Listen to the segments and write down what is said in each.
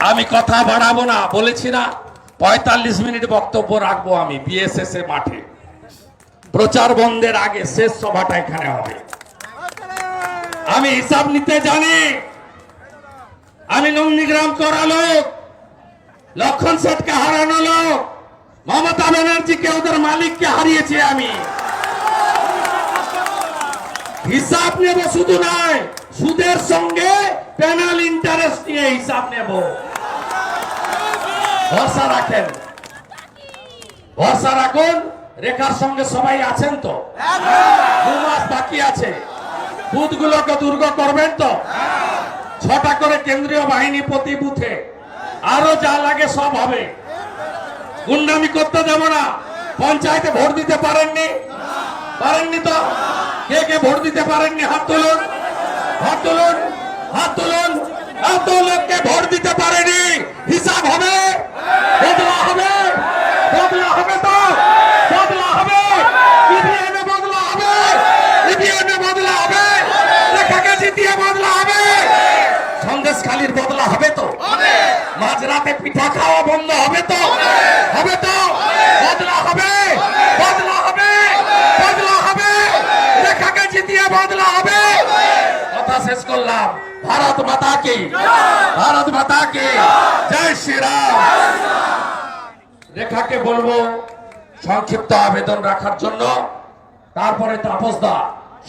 আমি কথা বাড়াবো না, বলেছি না। পঁয়তাল্লিশ মিনিট বক্তব্য রাখব আমি বিএসএস এ মাঠে। প্রচার বন্ধের আগে শেষ সভাটা এখানে হবে। আমি হিসাব নিতে জানি। আমি নন্দীগ্রাম করা লোক। লক্ষণ সেটকে হারানো লোক। মমতা ব্যানার্জিকে ওদের মালিককে হারিয়েছি আমি। হিসাব নেব শুধু নয়, সুদের সঙ্গে প্যানাল ইন্টারেস্ট নিয়ে হিসাব নেব। ভরসা রাখেন। ভরসা রাখুন। রেখার সঙ্গে সবাই আছেন তো? দু মাস বাকি আছে। বুথগুলোকে দুর্গ করবেন তো? ছটা করে কেন্দ্রীয় বাহিনী প্রতি বুথে। আরও যা লাগে সব হবে। গুন্ডামি করতে দেব না। পঞ্চায়েতে ভোট দিতে পারেননি? পারেননি তো? কে কে ভোট দিতে পারেননি? হাত তুলুন হাত তুলুন হাত তুলুন এত লোককে ভোট দিতে পারেনি হিসাব হবে বদলা হবে বদলা হবে তো বদলা হবে ইভিএমে বদলা হবে ইভিএমে বদলা হবে লেখাকে জিতিয়ে বদলা হবে সন্দেশ খালির বদলা হবে তো? মাঝরাতে পিঠা খাওয়া বন্ধ হবে তো? হবে তো? বদলা হবে। বদলা হবে। বদলা হবে। রেখাকে জিতিয়ে বদলা হবে। কথা শেষ করলাম। ভারত মাতা কি? ভারত মাতা কি? জয় শ্রীরাম। রেখাকে বলব, সংক্ষিপ্ত আবেদন রাখার জন্য। তারপরে তাপসদা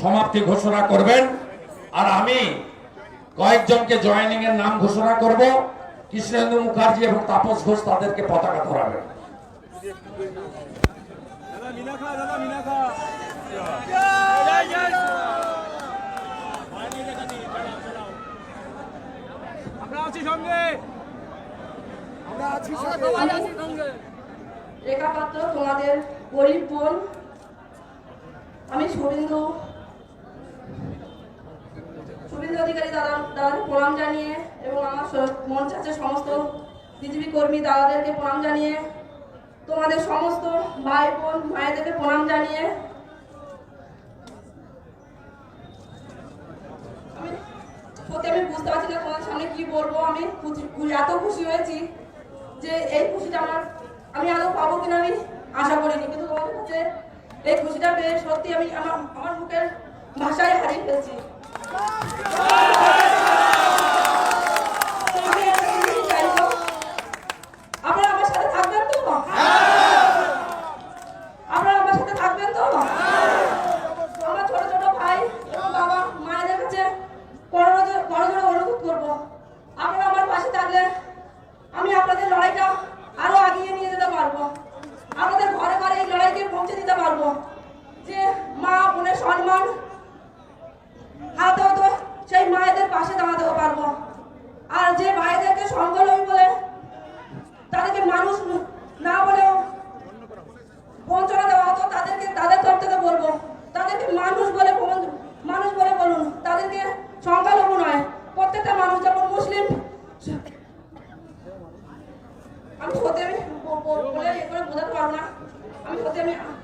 সমাপ্তি ঘোষণা করবেন। আর আমি কয়েকজনকে জয়েনিং এর নাম ঘোষণা করব। কৃষ্ণেন্দু মুখার্জি এবং তাপস ঘোষ তাদেরকে পতাকা ধরাবেন। দাদা খা দাদা খা। আমরা আছি সঙ্গে। আমরা আছি সঙ্গে। রেখা পাত্র তোমাদের গরিব বোন আমি শুভেন্দু শুভেন্দু অধিকারী দাদা দাদাকে প্রণাম জানিয়ে এবং আমার মঞ্চ আছে সমস্ত বিজেপি কর্মী দাদাদেরকে প্রণাম জানিয়ে, তোমাদের সমস্ত ভাই বোন মায়েদেরকে প্রণাম জানিয়ে। সত্যি আমি বুঝতে পারছি না তোমাদের সামনে কি বলব। আমি এত খুশি হয়েছি যে এই খুশিটা আমার, আমি আদৌ পাবো কিনা আমি আশা করিনি। কিন্তু তোমাদের কাছে এই খুশিটা পেয়ে সত্যি আমি আমার আমার মুখের ভাষায় হারিয়ে ফেলছি। আমি একটা জিনিস চাইব, আপনারা আমার সাথে থাকবেন তো? আপনারা আমার সাথে থাকবেন তো? আমার ছোট ছোট ভাই এবং বাবা মায়েদের কাছে বড় বড় জোর অনুরোধ করব। আপনারা আমার পাশে থাকলে আমি আপনাদের লড়াইটা আরও আগিয়ে নিয়ে যেতে পারব। আপনাদের ঘরে ঘরে এই লড়াইকে পৌঁছে দিতে পারব। যে মা বোনের সম্মান হাতে হতো সেই মায়েদের পাশে দাঁড়াতে পারব। আর যে ভাইদেরকে সংখ্যালঘু বলে তাদেরকে মানুষ না বলেও বঞ্চনা দেওয়া হতো, তাদেরকে তাদের তরফ থেকে বলব, তাদেরকে মানুষ বলে মানুষ বলে বলুন, তাদেরকে সংখ্যালঘু নয়, প্রত্যেকটা মানুষ যেমন মুসলিম। আমি সত্যি আমি বলে এ করে বোঝাতে পারব না। আমি সত্যি আমি আমার